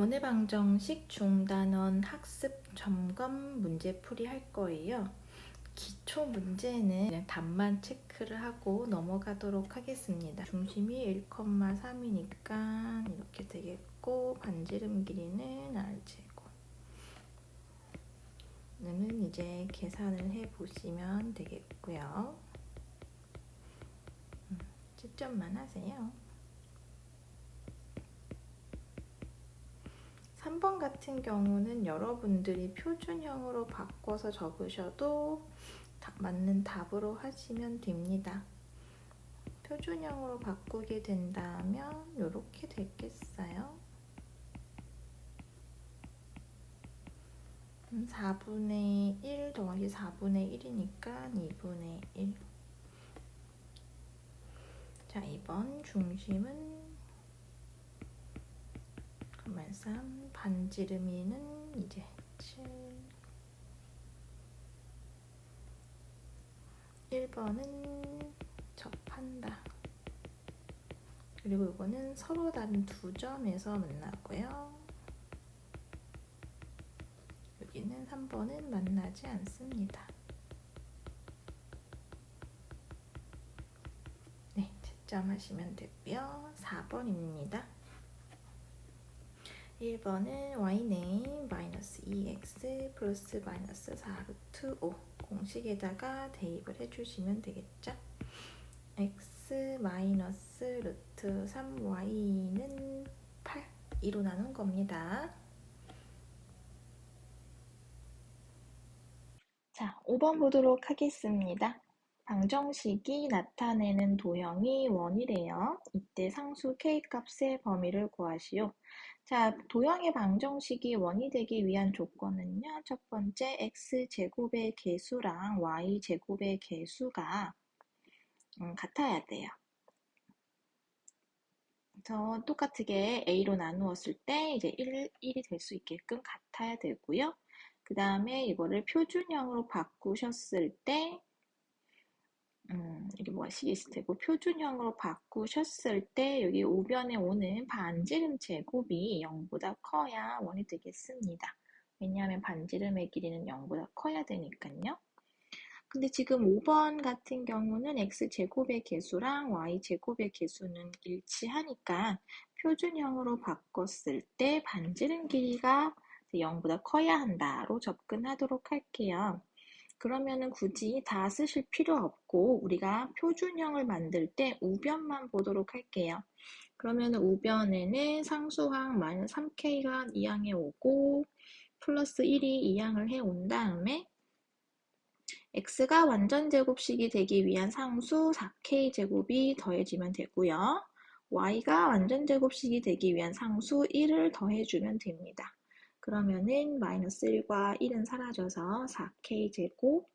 원해방정식 중단원 학습 점검 문제풀이 할 거예요. 기초 문제는 그냥 답만 체크를 하고 넘어가도록 하겠습니다. 중심이 1,3이니까 이렇게 되겠고 반지름 길이는 r제곱. 는 이제 계산을 해 보시면 되겠고요. 음, 직접만 하세요. 3번 같은 경우는 여러분들이 표준형으로 바꿔서 적으셔도 다- 맞는 답으로 하시면 됩니다. 표준형으로 바꾸게 된다면 이렇게 됐겠어요. 4분의 1 더하기 4분의 1이니까 2분의 1. 자, 이번 중심은 그러면 3 반지름이는 이제 7 1번은 접한다. 그리고 이거는 서로 다른 두 점에서 만나고요. 여기는 3번은 만나지 않습니다. 네, 채점하시면 되고요. 4번입니다 1번은 y는 마이너스 2x 플러스 마이너스 4 루트 5 공식에다가 대입을 해주시면 되겠죠? x 마이너스 루트 3y는 8 2로 나눈 겁니다. 자, 5번 보도록 하겠습니다. 방정식이 나타내는 도형이 원이래요. 이때 상수 k 값의 범위를 구하시오. 자, 도형의 방정식이 원이 되기 위한 조건은요. 첫 번째, x제곱의 개수랑 y제곱의 개수가 음, 같아야 돼요. 그래서 똑같게 a로 나누었을 때 이제 1, 1이 될 수 있게끔 같아야 되고요. 그 다음에 이거를 표준형으로 바꾸셨을 때 음, 이게 뭐가 시리스트고 표준형으로 바꾸셨을 때 여기 우변에 오는 반지름 제곱이 0보다 커야 원이 되겠습니다. 왜냐하면 반지름의 길이는 0보다 커야 되니까요. 근데 지금 5번 같은 경우는 x제곱의 개수랑 y제곱의 개수는 일치하니까 표준형으로 바꿨을 때 반지름 길이가 0보다 커야 한다로 접근하도록 할게요. 그러면은 굳이 다 쓰실 필요 없고 우리가 표준형을 만들 때 우변만 보도록 할게요. 그러면 우변에는 상수항 마이너스 3k가 2항에 오고 플러스 1이 2항을 해온 다음에 x가 완전 제곱식이 되기 위한 상수 4k 제곱이 더해지면 되고요. y가 완전 제곱식이 되기 위한 상수 1을 더해주면 됩니다. 그러면은 마이너스 1과 1은 사라져서 4k 제곱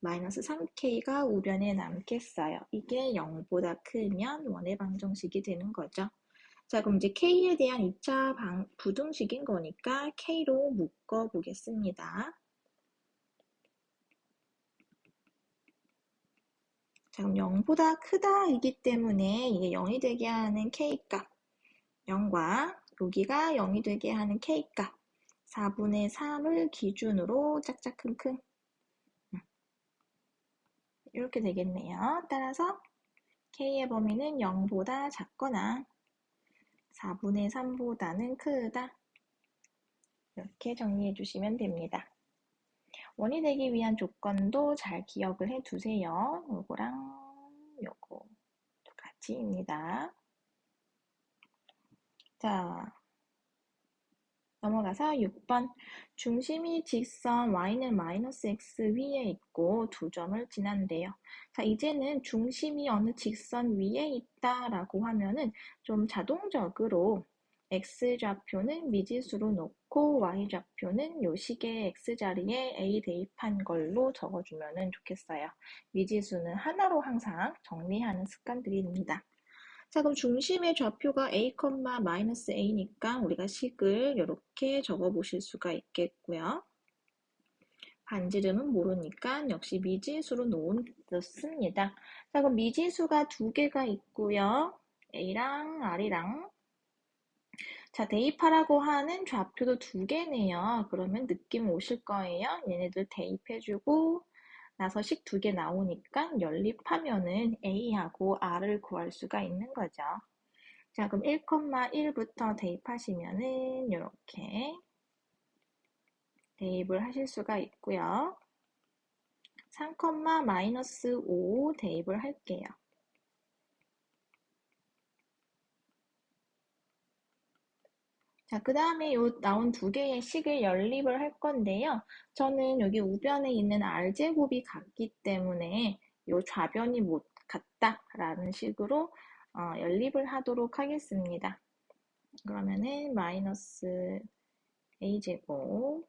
마이너스 3k가 우변에 남겠어요. 이게 0보다 크면 원의 방정식이 되는 거죠. 자, 그럼 이제 k에 대한 2차 방, 부등식인 거니까 k로 묶어 보겠습니다. 자, 그럼 0보다 크다이기 때문에 이게 0이 되게 하는 k값 0과 여기가 0이 되게 하는 k값 4분의 3을 기준으로 짝짝킁킁 이렇게 되겠네요. 따라서 k의 범위는 0보다 작거나 4분의 3보다는 크다. 이렇게 정리해 주시면 됩니다. 원이 되기 위한 조건도 잘 기억을 해 두세요. 요거랑 요거 두 가지입니다. 자, 넘어가서 6번 중심이 직선 y는 마이너스 x 위에 있고 두 점을 지난대요. 자 이제는 중심이 어느 직선 위에 있다라고 하면은 좀 자동적으로 x좌표는 미지수로 놓고 y좌표는 요 식의 x자리에 a 대입한 걸로 적어주면 좋겠어요. 미지수는 하나로 항상 정리하는 습관들입니다. 자, 그럼 중심의 좌표가 a, 마이너스 a니까 우리가 식을 이렇게 적어 보실 수가 있겠고요. 반지름은 모르니까 역시 미지수로 놓습니다. 자, 그럼 미지수가 두 개가 있고요. a랑 r이랑 자, 대입하라고 하는 좌표도 두 개네요. 그러면 느낌 오실 거예요. 얘네들 대입해주고 나서 식 두 개 나오니까 연립하면은 A하고 R을 구할 수가 있는 거죠. 자, 그럼 1,1부터 대입하시면은 이렇게 대입을 하실 수가 있고요. 3,-5 대입을 할게요. 자, 그 다음에 요 나온 두 개의 식을 연립을 할 건데요. 저는 여기 우변에 있는 r제곱이 같기 때문에 요 좌변이 못 같다라는 식으로 어, 연립을 하도록 하겠습니다. 그러면은 마이너스 a제곱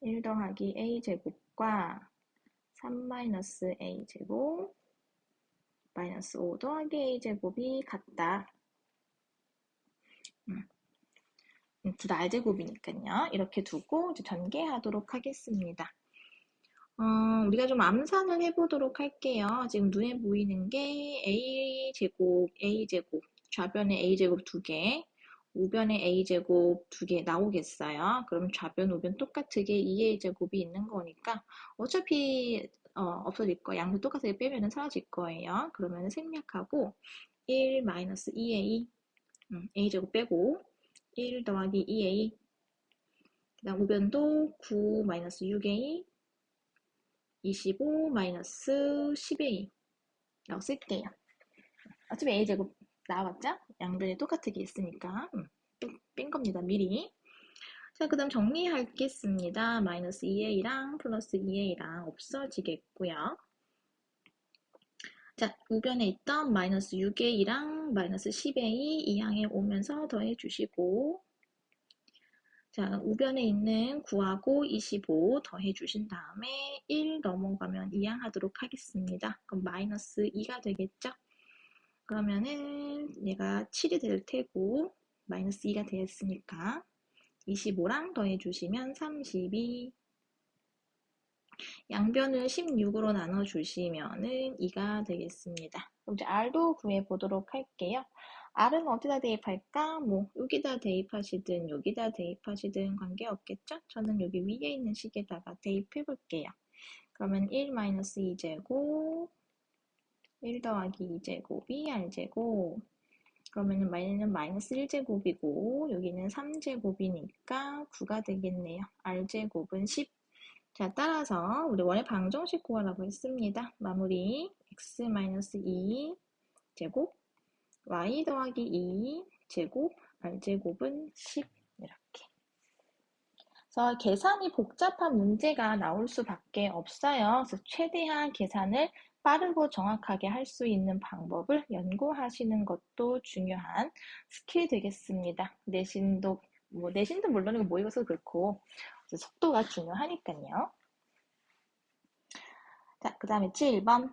1 더하기 a제곱과 3 마이너스 a제곱 마이너스 5 더하기 a제곱이 같다. 음. 둘다 r제곱이니까요. 이렇게 두고 전개하도록 하겠습니다. 어, 우리가 좀 암산을 해보도록 할게요. 지금 눈에 보이는 게 a제곱, a제곱, 좌변에 a제곱 두 개, 우변에 a제곱 두 개 나오겠어요. 그럼 좌변, 우변 똑같게 2a 제곱이 있는 거니까 어차피 어, 없어질 거, 양수 똑같게 빼면 사라질 거예요. 그러면 생략하고 1 마이너스 2a, 음, a제곱 빼고 1 더하기 2a 그 다음 우변도 9 마이너스 6a 25 마이너스 10a 라고 쓸게요. 어차피 a제곱 나왔죠? 양변이 똑같게 있으니까 음, 뺀 겁니다. 미리. 자, 그 다음 정리하겠습니다. 마이너스 2a랑 플러스 2a랑 없어지겠고요. 자, 우변에 있던 마이너스 6a랑 마이너스 10a 이 항에 오면서 더해 주시고 자, 우변에 있는 9하고 25 더해 주신 다음에 1 넘어가면 이항 하도록 하겠습니다. 그럼 마이너스 2가 되겠죠? 그러면은 얘가 7이 될 테고 마이너스 2가 되었으니까 25랑 더해 주시면 32 양변을 16으로 나눠 주시면은 2가 되겠습니다. 이제 R도 구해 보도록 할게요. R은 어디다 대입할까? 뭐 여기다 대입하시든 여기다 대입하시든 관계없겠죠? 저는 여기 위에 있는 식에다가 대입해 볼게요. 그러면 1-2제곱 1 더하기 2제곱이 R제곱 그러면은 마이너는 마이너스 1제곱이고 여기는 3제곱이니까 9가 되겠네요. R제곱은 10 자, 따라서 우리 원의 방정식 구하라고 했습니다. 마무리 x-2 제곱 y 더하기 2 제곱 r제곱은 10 이렇게 그래서 계산이 복잡한 문제가 나올 수밖에 없어요. 그래서 최대한 계산을 빠르고 정확하게 할 수 있는 방법을 연구하시는 것도 중요한 스킬이 되겠습니다. 내신도 뭐 내신도 물론이고 모의고사 그렇고 속도가 중요하니까요. 자, 그 다음에 7번.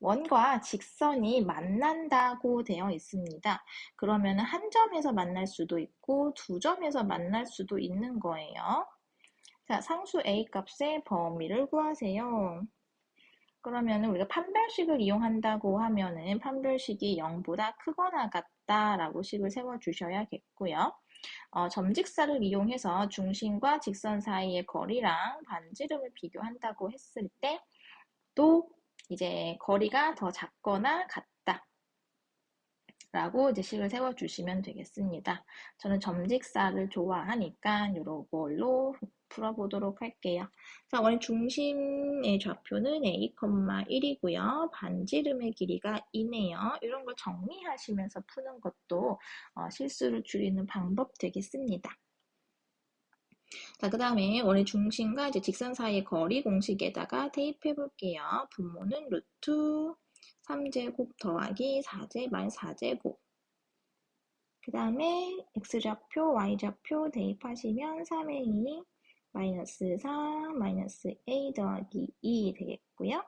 원과 직선이 만난다고 되어 있습니다. 그러면 한 점에서 만날 수도 있고 두 점에서 만날 수도 있는 거예요. 자, 상수 A 값의 범위를 구하세요. 그러면 우리가 판별식을 이용한다고 하면은 판별식이 0보다 크거나 같다라고 식을 세워주셔야겠고요. 어, 점직사를 이용해서 중심과 직선 사이의 거리랑 반지름을 비교한다고 했을 때 또 이제 거리가 더 작거나 같다. 라고 이제 식을 세워주시면 되겠습니다. 저는 점직사를 좋아하니까 이런 걸로 풀어보도록 할게요. 자, 원의 중심의 좌표는 A,1이고요. 반지름의 길이가 2네요. 이런 걸 정리하시면서 푸는 것도 어, 실수를 줄이는 방법 되겠습니다. 자, 그 다음에 원의 중심과 이제 직선 사이의 거리 공식에다가 대입해 볼게요. 분모는 루트 3제곱 더하기 4제 말 4제곱 그 다음에 x좌표, y좌표 대입하시면 3의 2 마이너스 4 마이너스 a 더하기 2 되겠고요.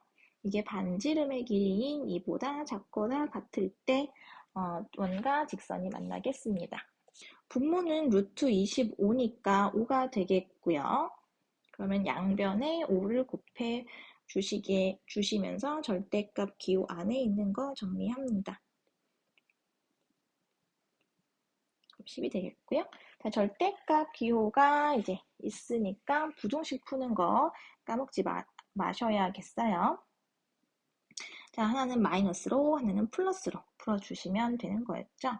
이게 반지름의 길이인 2보다 작거나 같을 때 어, 원과 직선이 만나겠습니다. 분모는 루트 25니까 5가 되겠고요. 그러면 양변에 5를 곱해 주시게 주시면서 절대값 기호 안에 있는 거 정리합니다. 10이 되겠고요. 자, 절대값 기호가 이제 있으니까 부등식 푸는 거 까먹지 마, 마셔야겠어요. 자, 하나는 마이너스로, 하나는 플러스로 풀어주시면 되는 거였죠.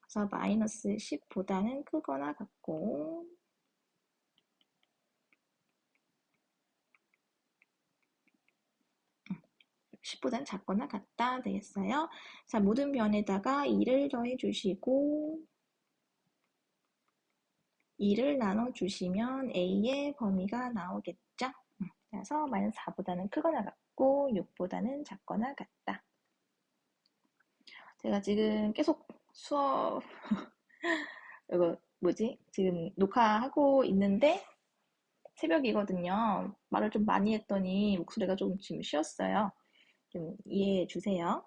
그래서 마이너스 10보다는 크거나 같고, 10보다는 작거나 같다 되겠어요. 자, 모든 변에다가 2를 더해 주시고 2를 나눠 주시면 A의 범위가 나오겠죠. 그래서 마이너스 4보다는 크거나 같고 6보다는 작거나 같다. 제가 지금 계속 수업 이거 뭐지? 지금 녹화하고 있는데 새벽이거든요. 말을 좀 많이 했더니 목소리가 조금 지금 쉬었어요. 좀 이해해 주세요.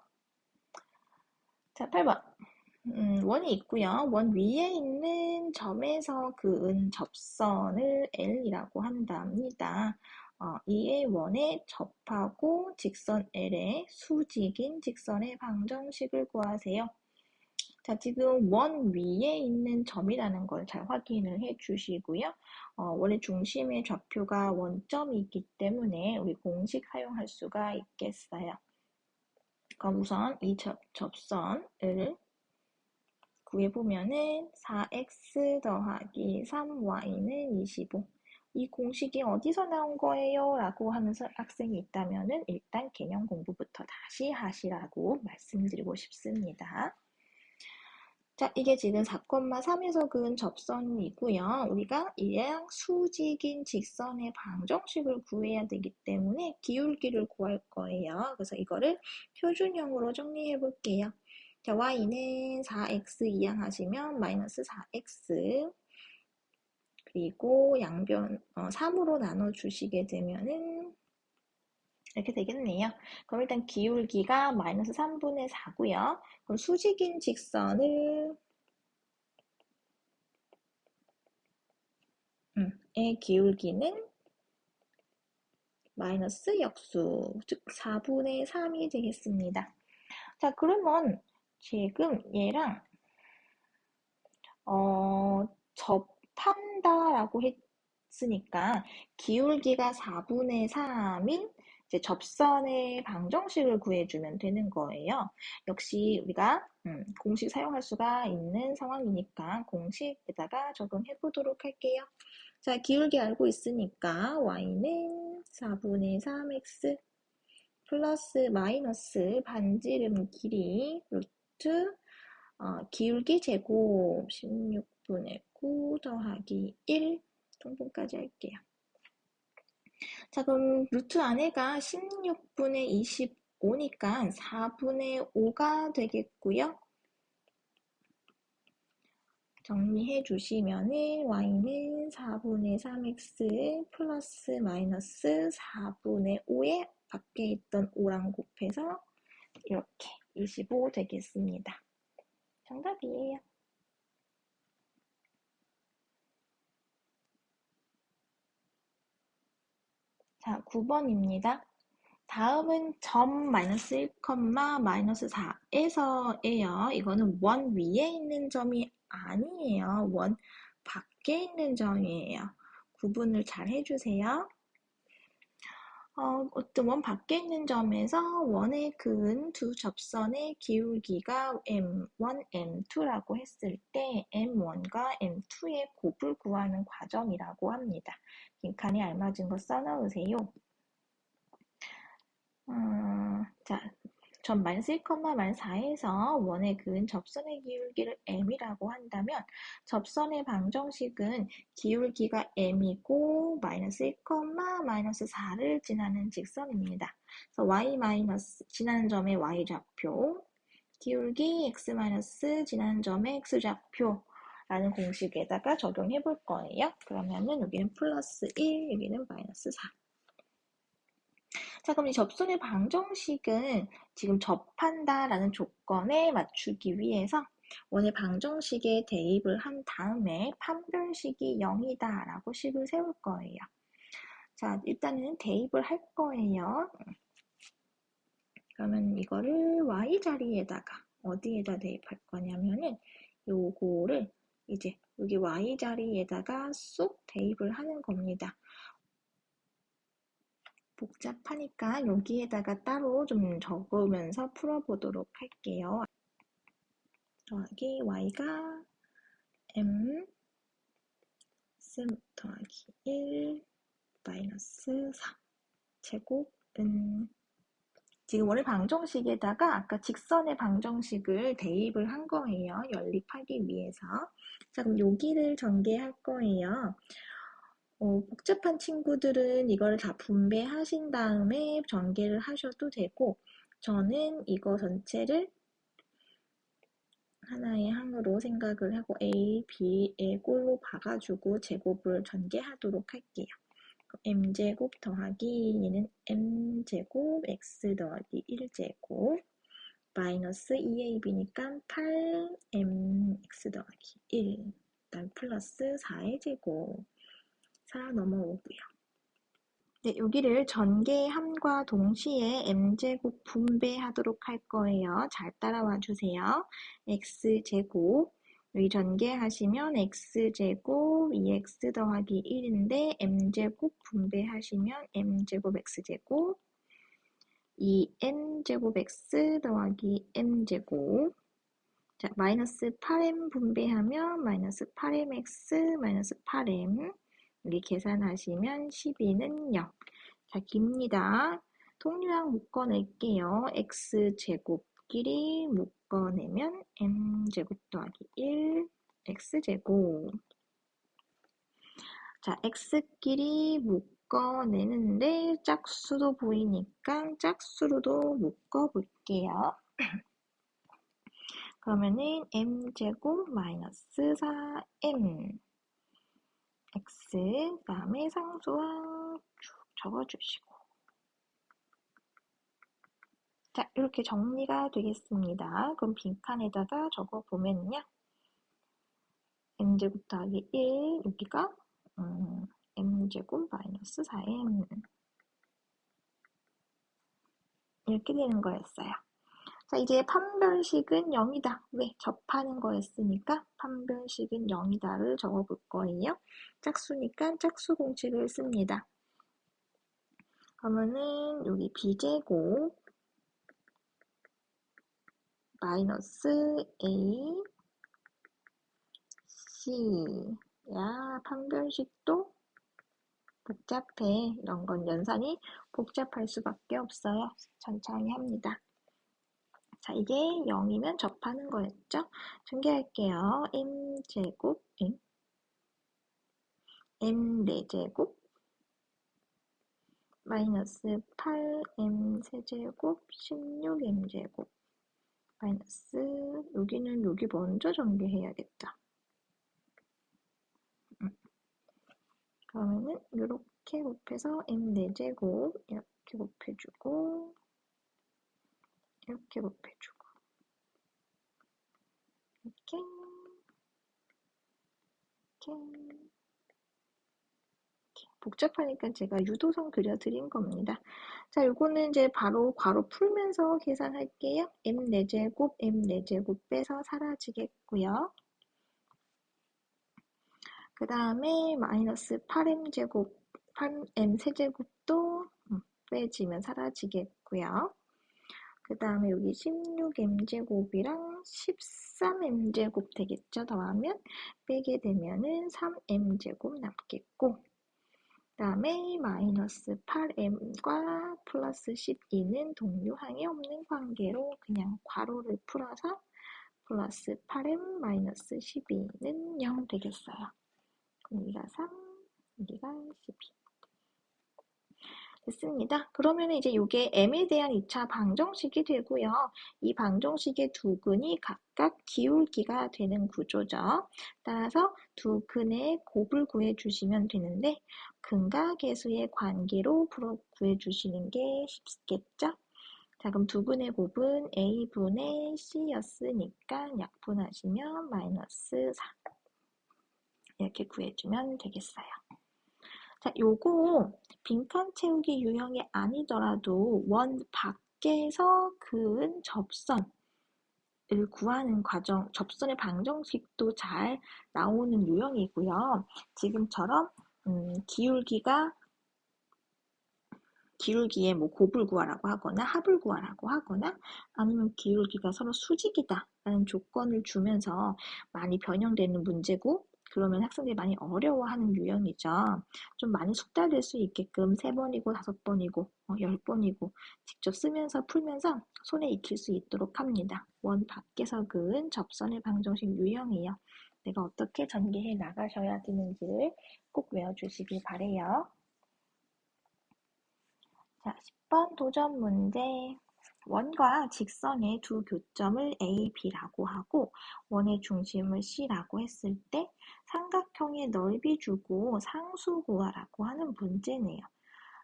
자, 8번. 음, 원이 있고요. 원 위에 있는 점에서 그은 접선을 L이라고 한답니다. 어, 이의 원에 접하고 직선 L의 수직인 직선의 방정식을 구하세요. 자, 지금 원 위에 있는 점이라는 걸 잘 확인을 해 주시고요. 어, 원래 중심의 좌표가 원점이기 때문에 우리 공식 사용할 수가 있겠어요. 그럼 우선 이 접, 접선을 구해보면은 4x 더하기 3y는 25. 이 공식이 어디서 나온 거예요? 라고 하는 학생이 있다면은 일단 개념 공부부터 다시 하시라고 말씀드리고 싶습니다. 자, 이게 지금 4,3에서 그은 접선이고요. 우리가 이랑 수직인 직선의 방정식을 구해야 되기 때문에 기울기를 구할 거예요. 그래서 이거를 표준형으로 정리해 볼게요. 자, y는 4x 이항 하시면 마이너스 4x 그리고 양변 어, 3으로 나눠 주시게 되면은 이렇게 되겠네요. 그럼 일단 기울기가 마이너스 3분의 4고요. 그럼 수직인 직선을 음, 의 기울기는 마이너스 역수, 즉 4분의 3이 되겠습니다. 자, 그러면 지금 얘랑 어, 접한다라고 했으니까 기울기가 4분의 3인 이제 접선의 방정식을 구해주면 되는 거예요. 역시 우리가 음, 공식 사용할 수가 있는 상황이니까 공식에다가 적용해 보도록 할게요. 자, 기울기 알고 있으니까 y는 4분의 3x 플러스 마이너스 반지름 길이 루트 어, 기울기 제곱 16분의 9 더하기 1 통분까지 할게요. 자, 그럼 루트 안에가 16분의 25니까 4분의 5가 되겠고요. 정리해 주시면은 y는 4분의 3x 플러스 마이너스 4분의 5에 밖에 있던 5랑 곱해서 이렇게 25 되겠습니다. 정답이에요. 자, 9번입니다. 다음은 점 마이너스 1, 마이너스 4에서예요. 이거는 원 위에 있는 점이 아니에요. 원 밖에 있는 점이에요. 구분을 잘 해주세요. 어, 어떤 원 밖에 있는 점에서 원의 그은 두 접선의 기울기가 m1, m2라고 했을 때 m1과 m2의 곱을 구하는 과정이라고 합니다. 빈칸에 알맞은 거 써넣으세요. 어, 자, 1, 마이너스 4에서 원의 그은 접선의 기울기를 m이라고 한다면 접선의 방정식은 기울기가 m이고 마이너스 1, 마이너스 4를 지나는 직선입니다. 그래서 y 마이너스 지나는 점의 y 좌표 기울기 x 마이너스 지나는 점의 x 좌표 라는 공식에다가 적용해 볼 거예요. 그러면은 여기는 플러스 1, 여기는 마이너스 4. 자, 그럼 이 접선의 방정식은 지금 접한다 라는 조건에 맞추기 위해서 원의 방정식에 대입을 한 다음에 판별식이 0이다 라고 식을 세울 거예요. 자, 일단은 대입을 할 거예요. 그러면 이거를 y 자리에다가 어디에다 대입할 거냐면은 요거를 이제 여기 y 자리에다가 쏙 대입을 하는 겁니다. 복잡하니까 여기에다가 따로 좀 적으면서 풀어보도록 할게요. 더하기 y가 m 스 더하기 1 마이너스 4 제곱은 지금 원래 방정식에다가 아까 직선의 방정식을 대입을 한 거예요. 연립하기 위해서. 자, 그럼 여기를 전개할 거예요. 어, 복잡한 친구들은 이걸 다 분배하신 다음에 전개를 하셔도 되고 저는 이거 전체를 하나의 항으로 생각을 하고 A, B의 꼴로 봐가지고 제곱을 전개하도록 할게요. M제곱 더하기 얘는 m제곱 x 더하기 1제곱 마이너스 2ab니까 8mx 더하기 1 그다음 플러스 4의 제곱 4 넘어오고요. 네, 여기를 전개함과 동시에 m제곱 분배하도록 할 거예요. 잘 따라와 주세요. x제곱 전개하시면 x제곱 2x 더하기 1인데 m제곱 분배하시면 m제곱 x제곱 2n제곱 x 더하기 n제곱 자, 마이너스 8m 분배하면 마이너스 8mx 마이너스 8m 여기 계산하시면 12는 0. 자, 깁니다. 통류항 묶어낼게요. x제곱 끼리 묶어내면 m제곱 더하기 1 x제곱. 자, x끼리 묶어내는데 짝수도 보이니까 짝수로도 묶어볼게요. 그러면은 m제곱 마이너스 4m x 그 다음에 상수항 쭉 적어주시고 자 이렇게 정리가 되겠습니다. 그럼 빈칸에다가 적어 보면요. m제곱 더하기 1 여기가 음, m제곱 마이너스 4m 이렇게 되는 거였어요. 자, 이제 판별식은 0이다. 왜? 접하는 거였으니까 판별식은 0이다를 적어 볼 거예요. 짝수니까 짝수 공식을 씁니다. 그러면은 여기 b제곱 마이너스 a c 야 판별식도 복잡해. 이런 건 연산이 복잡할 수밖에 없어요. 천천히 합니다. 자, 이게 0이면 접하는 거였죠? 전개할게요. m제곱, m 4제곱, 마이너스 8m 세제곱, 16m제곱, 마이너스, 여기는 여기 먼저 전개해야겠죠 음. 그러면은 이렇게 곱해서 m 4제곱 이렇게 곱해주고 이렇게 곱해주고. 이렇게. 이렇게 복잡하니까 제가 유도선 그려드린 겁니다. 자, 요거는 이제 바로 괄호 풀면서 계산할게요. m 4제곱, m 4제곱 빼서 사라지겠고요. 그 다음에 마이너스 8m제곱, 8m 세제곱도 음, 빼지면 사라지겠고요. 그 다음에 여기 16m제곱이랑 13m제곱 되겠죠. 더하면 빼게 되면은 3m제곱 남겠고 그 다음에 마이너스 8m과 플러스 12는 동류항이 없는 관계로 그냥 괄호를 풀어서 플러스 8m 마이너스 12는 0 되겠어요. 여기가 3, 여기가 12. 됐습니다. 그러면 이제 이게 m에 대한 2차 방정식이 되고요. 이 방정식의 두 근이 각각 기울기가 되는 구조죠. 따라서 두 근의 곱을 구해주시면 되는데 근과 계수의 관계로 구해주시는 게 쉽겠죠? 자 그럼 두 근의 곱은 a분의 c였으니까 약분하시면 마이너스 4 이렇게 구해주면 되겠어요. 자, 요거 빈칸 채우기 유형이 아니더라도 원 밖에서 그은 접선 을 구하는 과정, 접선의 방정식도 잘 나오는 유형이고요. 지금처럼 음, 기울기가 기울기에 뭐 곱을 구하라고 하거나 합을 구하라고 하거나 아니면 기울기가 서로 수직이다라는 조건을 주면서 많이 변형되는 문제고 그러면 학생들이 많이 어려워하는 유형이죠. 좀 많이 숙달될 수 있게끔 세 번이고 다섯 번이고 어, 열 번이고 직접 쓰면서 풀면서 손에 익힐 수 있도록 합니다. 원 밖에서 그은 접선의 방정식 유형이에요. 내가 어떻게 전개해 나가셔야 되는지를 꼭 외워주시길 바래요. 자, 10번 도전 문제. 원과 직선의 두 교점을 A, B라고 하고 원의 중심을 C라고 했을 때 삼각형의 넓이 주고 상수 구하라고 하는 문제네요.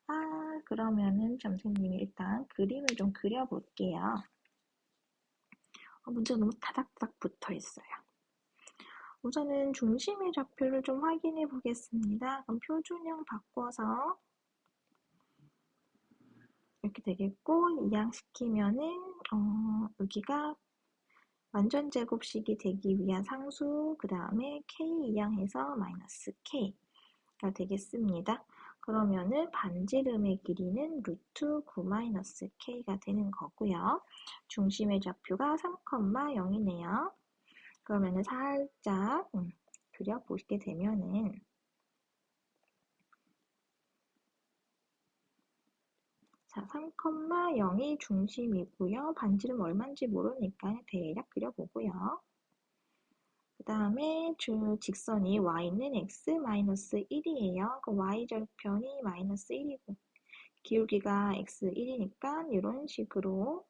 아, 그러면은 점생님이 일단 그림을 좀 그려볼게요. 어, 문제가 너무 타닥타닥 붙어 있어요. 우선은 중심의 좌표를 좀 확인해 보겠습니다. 그럼 표준형 바꿔서 이렇게 되겠고 이항시키면은 어, 여기가 완전 제곱식이 되기 위한 상수 그 다음에 k 이항해서 마이너스 k가 되겠습니다. 그러면은 반지름의 길이는 루트 9 마이너스 k가 되는 거고요. 중심의 좌표가 3,0이네요. 그러면은 살짝 음, 그려보게 되면은 자, 3,0이 중심이고요. 반지름 얼마인지 모르니까 대략 그려보고요. 그 다음에 주 직선이 y는 x-1이에요. 그 y절편이 마이너스 1이고 기울기가 x1이니까 이런 식으로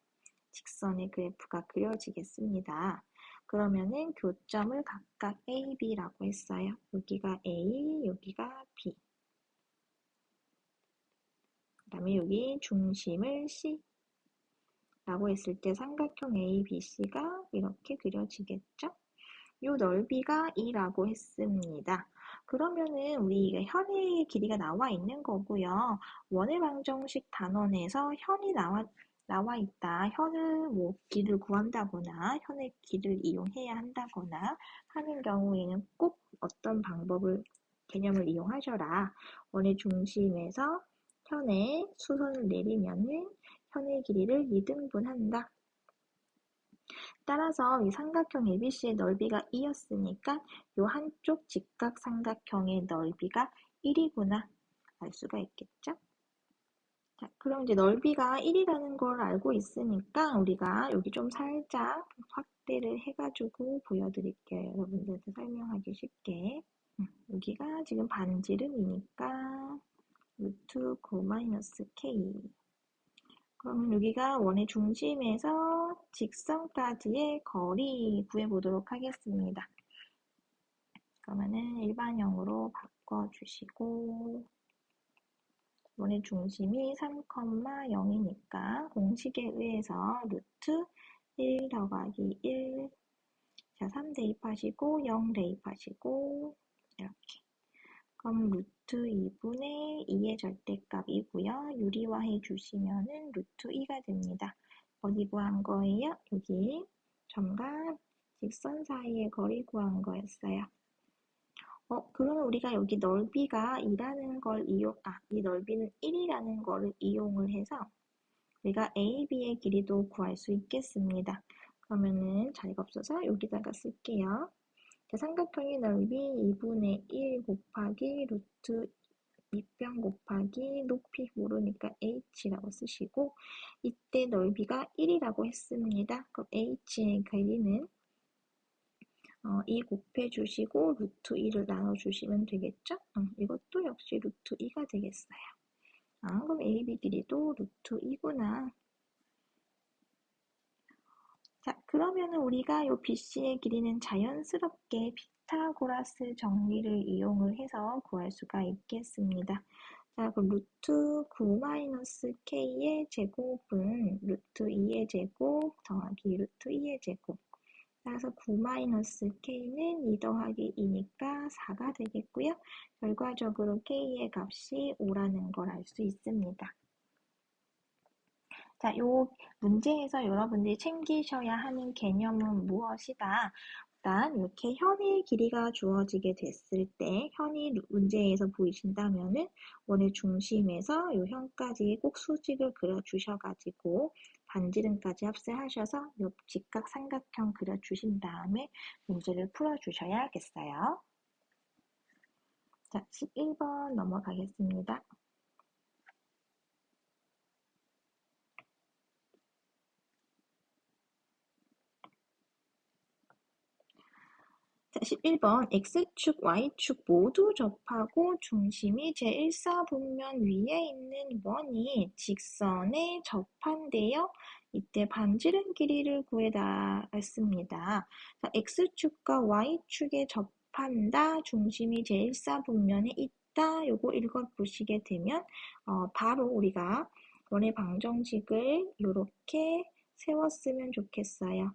직선의 그래프가 그려지겠습니다. 그러면은 교점을 각각 A, B라고 했어요. 여기가 A, 여기가 B. 그 다음에 여기 중심을 C 라고 했을 때 삼각형 ABC가 이렇게 그려지겠죠? 이 넓이가 2라고 했습니다. 그러면은 우리 현의 길이가 나와 있는 거고요. 원의 방정식 단원에서 현이 나와 나와 있다. 현을 뭐 길을 구한다거나 현의 길을 이용해야 한다거나 하는 경우에는 꼭 어떤 방법을 개념을 이용하셔라. 원의 중심에서 현에 수선을 내리면은 현의 길이를 2등분한다. 따라서 이 삼각형 ABC의 넓이가 2였으니까 이 한쪽 직각 삼각형의 넓이가 1이구나 알 수가 있겠죠? 자, 그럼 이제 넓이가 1이라는 걸 알고 있으니까 우리가 여기 좀 살짝 확대를 해가지고 보여드릴게요. 여러분들한테 설명하기 쉽게. 음, 여기가 지금 반지름이니까 루트 9 마이너스 k. 그러면 여기가 원의 중심에서 직선까지의 거리 구해보도록 하겠습니다. 그러면은 일반형으로 바꿔주시고 원의 중심이 3,0이니까 공식에 의해서 루트 1 더하기 1 자, 3 대입하시고 0 대입하시고 이렇게. 그럼 루트 2분의 2의 절대값이고요. 유리화해 주시면은 루트 2가 됩니다. 어디 구한 거예요? 여기 점과 직선 사이의 거리 구한 거였어요. 어, 그러면 우리가 여기 넓이가 2라는 걸 이용, 아, 이 넓이는 1이라는 거를 이용을 해서 우리가 AB의 길이도 구할 수 있겠습니다. 그러면은 자리가 없어서 여기다가 쓸게요. 삼각형의 넓이 2분의 1 곱하기 루트 밑변 곱하기 높이 모르니까 h라고 쓰시고 이때 넓이가 1이라고 했습니다. 그럼 h의 길이는 어, 2 곱해주시고 루트 2를 나눠주시면 되겠죠? 어, 이것도 역시 루트 2가 되겠어요. 아, 그럼 AB 길이도 루트 2구나. 자, 그러면은 우리가 이 BC의 길이는 자연스럽게 피타고라스 정리를 이용을 해서 구할 수가 있겠습니다. 자, 그럼 루트 9-k의 제곱은 루트 2의 제곱 더하기 루트 2의 제곱. 따라서 9-k는 2 더하기 2니까 4가 되겠고요. 결과적으로 k의 값이 5라는 걸 알 수 있습니다. 자, 요 문제에서 여러분들이 챙기셔야 하는 개념은 무엇이다? 일단 이렇게 현의 길이가 주어지게 됐을 때 현의 문제에서 보이신다면은 원의 중심에서 요 현까지 꼭 수직을 그려 주셔가지고 반지름까지 합세하셔서 요 직각 삼각형 그려 주신 다음에 문제를 풀어 주셔야겠어요. 자, 11번 넘어가겠습니다. 자, 11번 X축, Y축 모두 접하고 중심이 제1사분면 위에 있는 원이 직선에 접한대요. 이때 반지름 길이를. 자, X축과 Y축에 접한다. 중심이 제1사분면에 있다. 요거 읽어보시게 되면 어, 바로 우리가 원의 방정식을 이렇게 세웠으면 좋겠어요.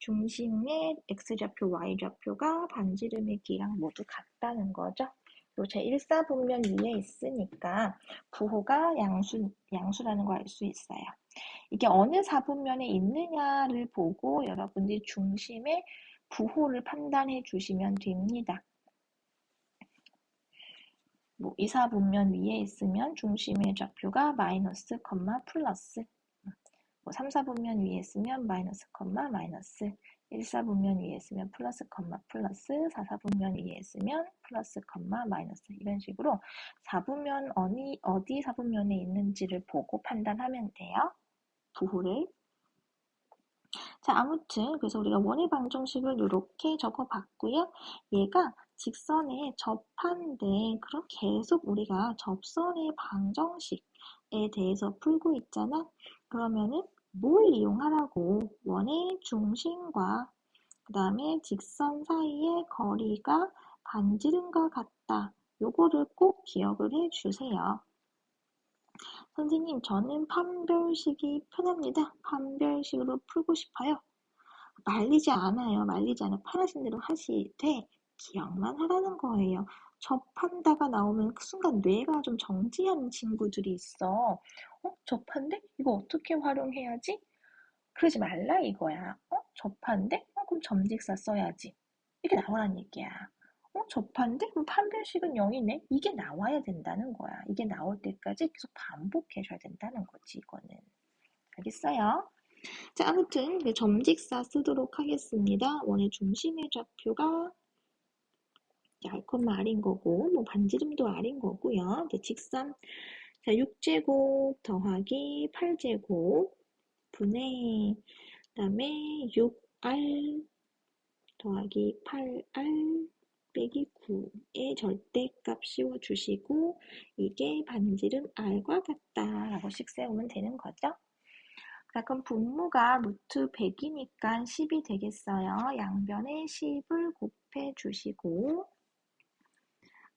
중심의 x좌표, y좌표가 반지름의 길이랑 모두 같다는 거죠. 요 제1사 분면 위에 있으니까 부호가 양수, 양수라는 걸 알 수 있어요. 이게 어느 사분면에 있느냐를 보고 여러분들이 중심의 부호를 판단해 주시면 됩니다. 뭐 이사 분면 위에 있으면 중심의 좌표가 마이너스, 컴마, 플러스 뭐 3, 4분면 위에 쓰면 마이너스 컴마 마이너스 1, 4분면 위에 쓰면 플러스 컴마 플러스 4, 4분면 위에 쓰면 플러스 컴마 마이너스 이런 식으로 4분면 어디, 어디 4분면에 있는지를 보고 판단하면 돼요. 부호를 자 아무튼 그래서 우리가 원의 방정식을 이렇게 적어봤고요. 얘가 직선에 접한데 그럼 계속 우리가 접선의 방정식에 대해서 풀고 있잖아. 그러면은 뭘 이용하라고? 원의 중심과 그 다음에 직선 사이의 거리가 반지름과 같다. 요거를 꼭 기억을 해 주세요. 선생님, 저는 판별식이 편합니다. 판별식으로 풀고 싶어요. 말리지 않아요. 말리지 않아. 편하신 대로 하시되 기억만 하라는 거예요. 접한다가 나오면 그 순간 뇌가 좀 정지하는 친구들이 있어. 어? 접한데? 이거 어떻게 활용해야지? 그러지 말라 이거야. 어? 접한데? 어, 그럼 점직사 써야지. 이게 나오라는 얘기야. 어? 접한데? 그럼 판별식은 0이네? 이게 나와야 된다는 거야. 이게 나올 때까지 계속 반복해줘야 된다는 거지, 이거는. 알겠어요? 자, 아무튼 점직사 쓰도록 하겠습니다. 원의 중심의 좌표가 알콤마 R인 거고 뭐 반지름도 R인 거고요. 이제 직선 자 6제곱 더하기 8제곱 분의 그다음에 6R 더하기 8R 빼기 9의 절대값 씌워주시고 이게 반지름 R과 같다 라고 식 세우면 되는 거죠. 자, 그럼 분모가 루트 100이니까 10이 되겠어요. 양변에 10을 곱해 주시고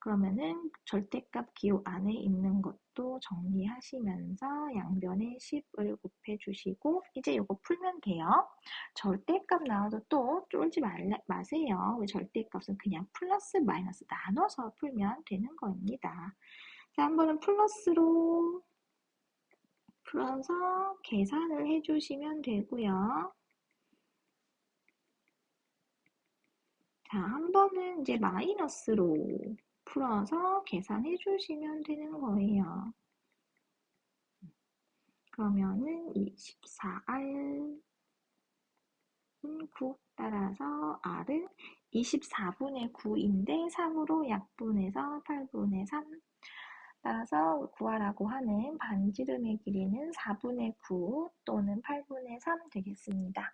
그러면은 절대값 기호 안에 있는 것도 정리하시면서 양변에 10을 곱해 주시고 이제 이거 풀면 돼요. 절대값 나와도 또 쫄지 말라, 마세요. 절대값은 그냥 플러스 마이너스 나눠서 풀면 되는 겁니다. 자, 한 번은 플러스로 풀어서 계산을 해주시면 되고요. 자, 한 번은 이제 마이너스로 풀어서 계산해 주시면 되는 거예요. 그러면은 24R 9 따라서 R은 24분의 9인데 3으로 약분해서 8분의 3 따라서 구하라고 하는 반지름의 길이는 4분의 9 또는 8분의 3 되겠습니다.